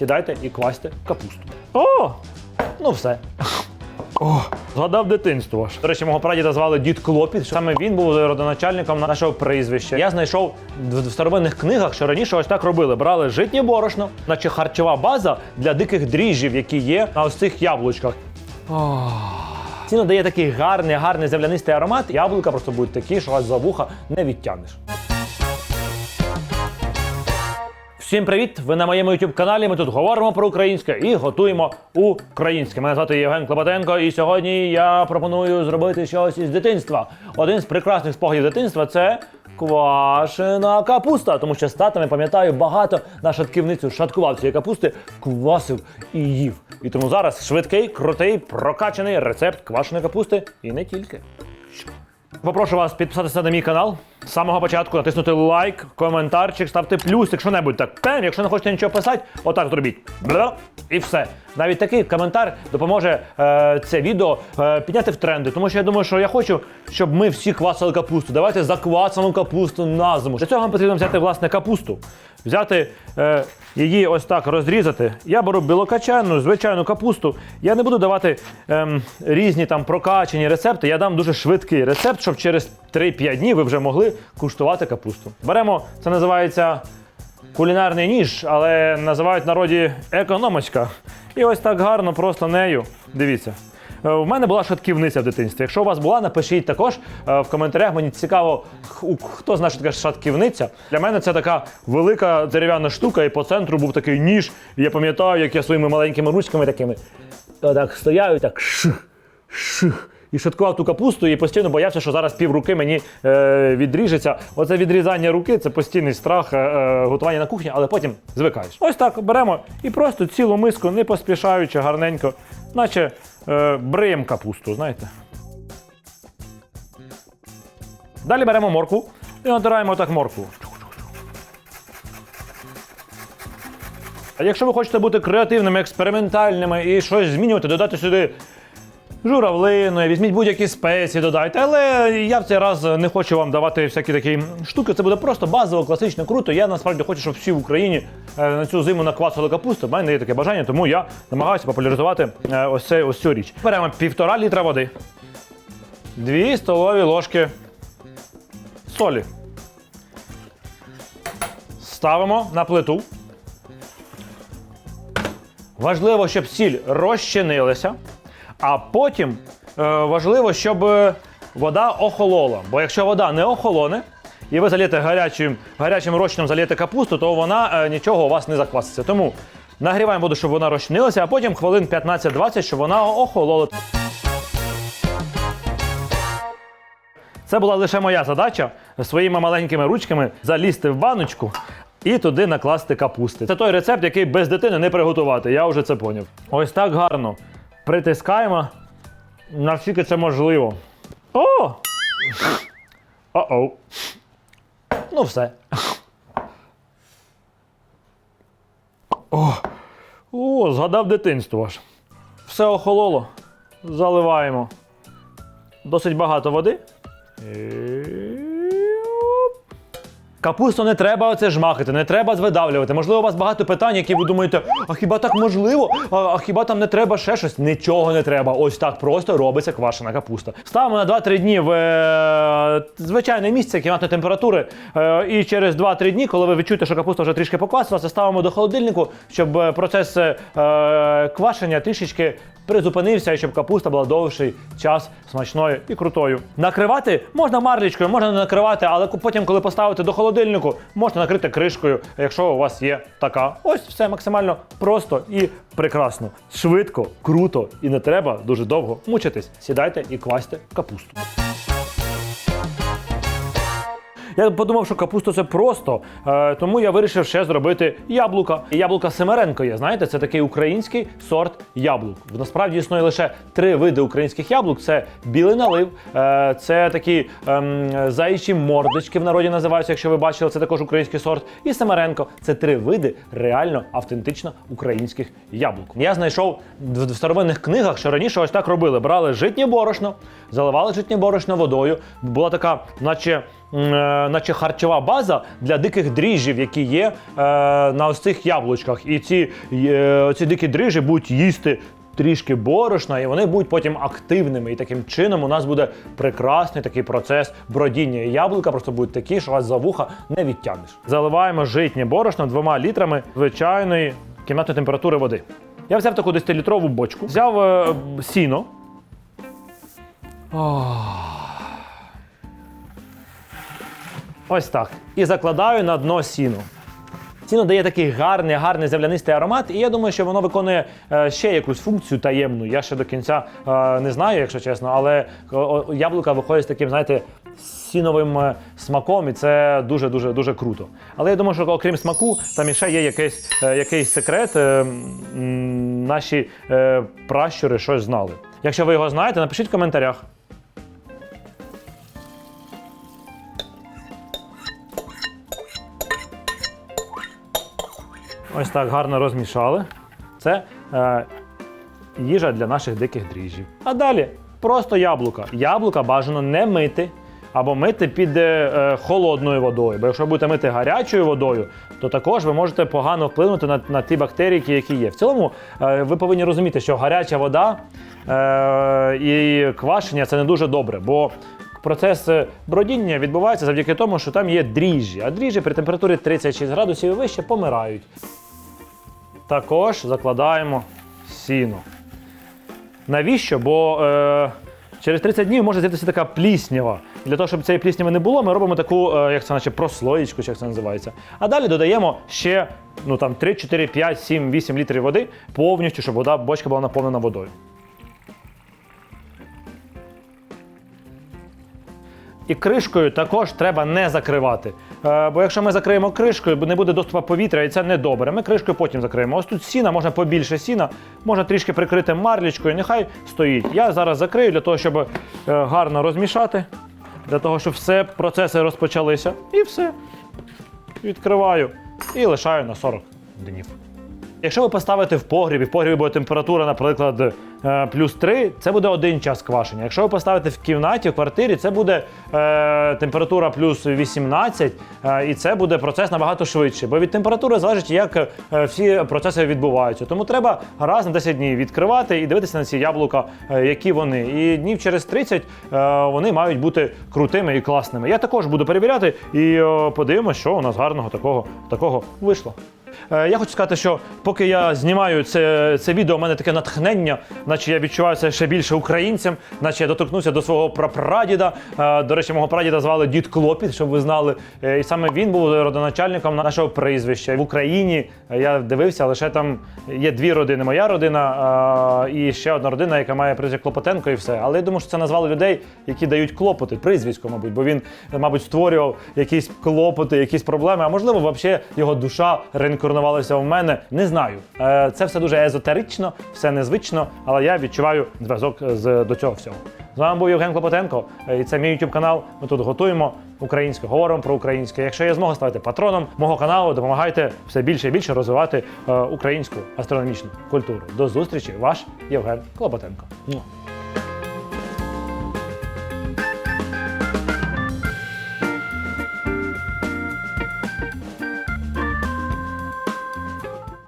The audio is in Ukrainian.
сідайте і квасьте капусту. О! Ну все. О, згадав дитинство. До речі, мого прадіда звали дід Клопіт. Саме він був родоначальником нашого прізвища. Я знайшов в старовинних книгах, що раніше ось так робили: брали житнє борошно, наче харчова база для диких дріжджів, які є на ось цих яблучках. Ці надає такий гарний, гарний землянистий аромат. Яблука просто будуть такі, що аж за вуха не відтягнеш. Всім привіт! Ви на моєму youtube каналі. Ми тут говоримо про українське і готуємо українське. Мене звати Євген Клопотенко, і сьогодні я пропоную зробити щось із дитинства. Один з прекрасних спогадів дитинства це квашена капуста. Тому що з татами пам'ятаю, багато на шатківницю шаткував цієї капусти, квасив і їв. І тому зараз швидкий, крутий, прокачаний рецепт квашеної капусти і не тільки. Попрошу вас підписатися на мій канал. З самого початку натиснути лайк, коментарчик, ставте плюсик, що-небудь так. Пем, якщо не хочете нічого писати, отак зробіть. Бля, і все. Навіть такий коментар допоможе е, це відео е, підняти в тренди. Тому що я думаю, що я хочу, щоб ми всі квасили капусту. Давайте заквасимо капусту на зиму. Для цього вам потрібно взяти власне капусту, взяти е, її ось так розрізати. Я беру білокачану, звичайну капусту. Я не буду давати ем, різні там прокачані рецепти. Я дам дуже швидкий рецепт, щоб через 3-5 днів ви вже могли куштувати капусту. Беремо, це називається кулінарний ніж, але називають в народі економочка. І ось так гарно, просто нею. Дивіться. Е, В мене була шатківниця в дитинстві. Якщо у вас була, напишіть також е, в коментарях. Мені цікаво, хто знає, що таке шатківниця. Для мене це така велика дерев'яна штука, і по центру був такий ніж. І я пам'ятаю, як я своїми маленькими ручками такими так стояв і так ших, ших. І шаткував ту капусту і постійно боявся, що зараз пів руки мені е, відріжеться. Оце відрізання руки це постійний страх е, е, готування на кухні, але потім звикаєш. Ось так беремо і просто цілу миску, не поспішаючи, гарненько, наче е, бриєм капусту, знаєте. Далі беремо моркву і натираємо так моркву. А якщо ви хочете бути креативними, експериментальними і щось змінювати, додати сюди журавлини, візьміть будь-які спеції, додайте. Але я в цей раз не хочу вам давати всякі такі штуки. Це буде просто базово, класично, круто. Я насправді хочу, щоб всі в Україні е, на цю зиму наквасили капусту. У мене є таке бажання, тому я намагаюся популяризувати е, ось, це, ось цю річ. Беремо півтора літра води, дві столові ложки солі. Ставимо на плиту. Важливо, щоб сіль розчинилася, а потім е, важливо, щоб вода охолола. Бо якщо вода не охолоне, і ви залієте гарячим, гарячим розчином залієте капусту, то вона е, нічого у вас не закваситься. Тому нагріваємо воду, щоб вона розчинилася, а потім хвилин 15-20, щоб вона охолола. Це була лише моя задача своїми маленькими ручками залізти в баночку і туди накласти капусти. Це той рецепт, який без дитини не приготувати. Я вже це поняв. Ось так гарно притискаємо, наскільки це можливо. О! О-оу. Ну все. О, О, згадав дитинство аж. Все охололо. Заливаємо. Досить багато води. І... Капусту не треба оце жмахати, не треба звидавлювати. Можливо, у вас багато питань, які ви думаєте, а хіба так можливо? А, а хіба там не треба ще щось? Нічого не треба. Ось так просто робиться квашена капуста. Ставимо на 2-3 дні в е, звичайне місце кімнатної температури. Е, і через 2-3 дні, коли ви відчуєте, що капуста вже трішки поквасилася, ставимо до холодильнику, щоб е, процес е, квашення трішечки призупинився і щоб капуста була довший час смачною і крутою. Накривати можна марлічкою, можна не накривати, але потім, коли поставити до холодильнику, можна накрити кришкою, якщо у вас є така. Ось все максимально просто і прекрасно. Швидко, круто і не треба дуже довго мучитись. Сідайте і квасьте капусту. Я подумав, що капуста це просто, е, тому я вирішив ще зробити яблука. Яблука Семеренко є. Знаєте, це такий український сорт яблук. Насправді існує лише три види українських яблук: це білий налив, е, це такі ем, заячі мордочки в народі називаються, якщо ви бачили, це також український сорт. І Семеренко це три види реально автентично українських яблук. Я знайшов в старовинних книгах, що раніше ось так робили: брали житнє борошно, заливали житнє борошно водою. Була така, наче е, наче харчова база для диких дріжджів, які є е, на ось цих яблучках. І ці, е, ці дикі дріжджі будуть їсти. Трішки борошна, і вони будуть потім активними. І таким чином у нас буде прекрасний такий процес бродіння. І яблука просто будуть такі, що вас за вуха не відтягнеш. Заливаємо житнє борошно двома літрами звичайної кімнатної температури води. Я взяв таку 10-літрову бочку, взяв е, сіно. Ось так. І закладаю на дно сіно. Сіно дає такий гарний, гарний землянистий аромат, і я думаю, що воно виконує е, ще якусь функцію таємну. Я ще до кінця е, не знаю, якщо чесно, але е, яблука виходять з таким, знаєте, сіновим смаком, і це дуже дуже круто. Але я думаю, що окрім смаку, там іще є якийсь, якийсь секрет. наші пращури щось знали. Якщо ви його знаєте, напишіть в коментарях. Ось так гарно розмішали. Це е, їжа для наших диких дріжджів. А далі просто яблука. Яблука бажано не мити або мити під е, е, холодною водою. Бо якщо будете мити гарячою водою, то також ви можете погано вплинути на, на ті бактерії, які є. В цілому е, ви повинні розуміти, що гаряча вода е, і квашення це не дуже добре. бо Процес е, бродіння відбувається завдяки тому, що там є дріжджі, а дріжджі при температурі 36 градусів і вище помирають. Також закладаємо сіно. Навіщо? Бо е, через 30 днів може з'явитися така пліснява. Для того, щоб цієї плісняви не було, ми робимо таку, е, як це наче прослоєчку, чи як це називається. А далі додаємо ще ну, там, 3, 4, 5, 7, 8 літрів води повністю, щоб вода, бочка була наповнена водою. І кришкою також треба не закривати. Е, бо якщо ми закриємо кришкою, не буде доступу повітря, і це не добре. Ми кришкою потім закриємо. Ось тут сіна, можна побільше сіна, можна трішки прикрити марлічкою, нехай стоїть. Я зараз закрию для того, щоб е, гарно розмішати, для того, щоб все процеси розпочалися. І все. Відкриваю і лишаю на 40 днів. Якщо ви поставите в погрібі, в погрібі буде температура, наприклад, е, плюс 3, це буде один час квашення. Якщо ви поставите в кімнаті, в квартирі, це буде е, температура плюс 18, е, і це буде процес набагато швидше. Бо від температури залежить, як е, всі процеси відбуваються. Тому треба раз на 10 днів відкривати і дивитися на ці яблука, е, які вони. І днів через 30 е, вони мають бути крутими і класними. Я також буду перевіряти і подивимося, що у нас гарного такого, такого вийшло. Е, Я хочу сказати, що поки я знімаю це, це відео, у мене таке натхнення, наче я відчуваю це ще більше українцем, наче я доторкнувся до свого прапрадіда. Е, До речі, мого прадіда звали Дід Клопіт, щоб ви знали. Е, І саме він був родоначальником нашого прізвища. В Україні я дивився, лише там є дві родини. Моя родина і ще одна родина, яка має прізвище Клопотенко, і все. Але я думаю, що це назвали людей, які дають клопоти, прізвисько, мабуть, бо він, мабуть, створював якісь клопоти, якісь проблеми. А можливо, взагалі його душа реінкарнувалася в мене. Не знаю. Е, Це все дуже езотерично, все незвично, але я відчуваю зв'язок з до цього всього. З вами був Євген Клопотенко, е, і це мій YouTube канал. Ми тут готуємо українське, говоримо про українське. Якщо є змога, ставайте патроном мого каналу, допомагайте все більше і більше розвивати е, українську астрономічну культуру. До зустрічі, ваш Євген Клопотенко.